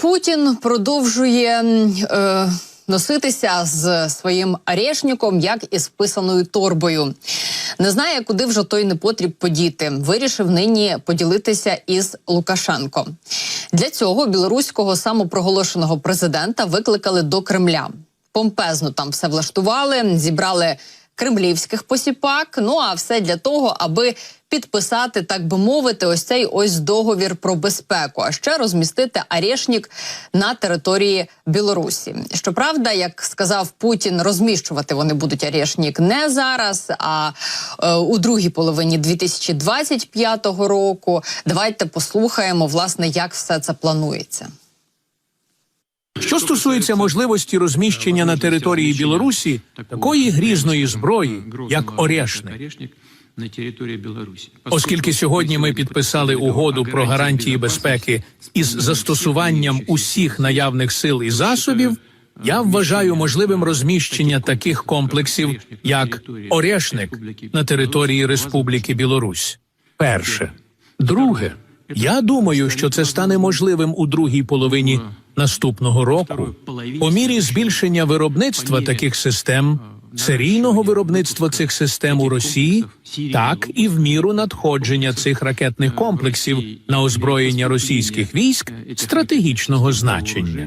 Путін продовжує е, носитися з своїм арешником, як із писаною торбою. Не знає, куди вже той непотріб подіти. Вирішив нині поділитися із Лукашенком. Для цього білоруського самопроголошеного президента викликали до Кремля. Помпезно там все влаштували, зібрали кремлівських посіпак. Ну а все для того, аби підписати, так би мовити, ось цей ось договір про безпеку, а ще розмістити арешник на території Білорусі. Щоправда, як сказав Путін, розміщувати вони будуть арешник не зараз, а е, у другій половині 2025 року. Давайте послухаємо, власне, як все це планується. Що стосується можливості розміщення на території Білорусі такої грізної зброї, як Орєшник, на території Білорусі, оскільки сьогодні ми підписали угоду про гарантії безпеки із застосуванням усіх наявних сил і засобів, я вважаю можливим розміщення таких комплексів, як Орєшник на території Республіки Білорусь. Перше, друге. Я думаю, що це стане можливим у другій половині наступного року по мірі збільшення виробництва таких систем, серійного виробництва цих систем у Росії, так і в міру надходження цих ракетних комплексів на озброєння російських військ стратегічного значення.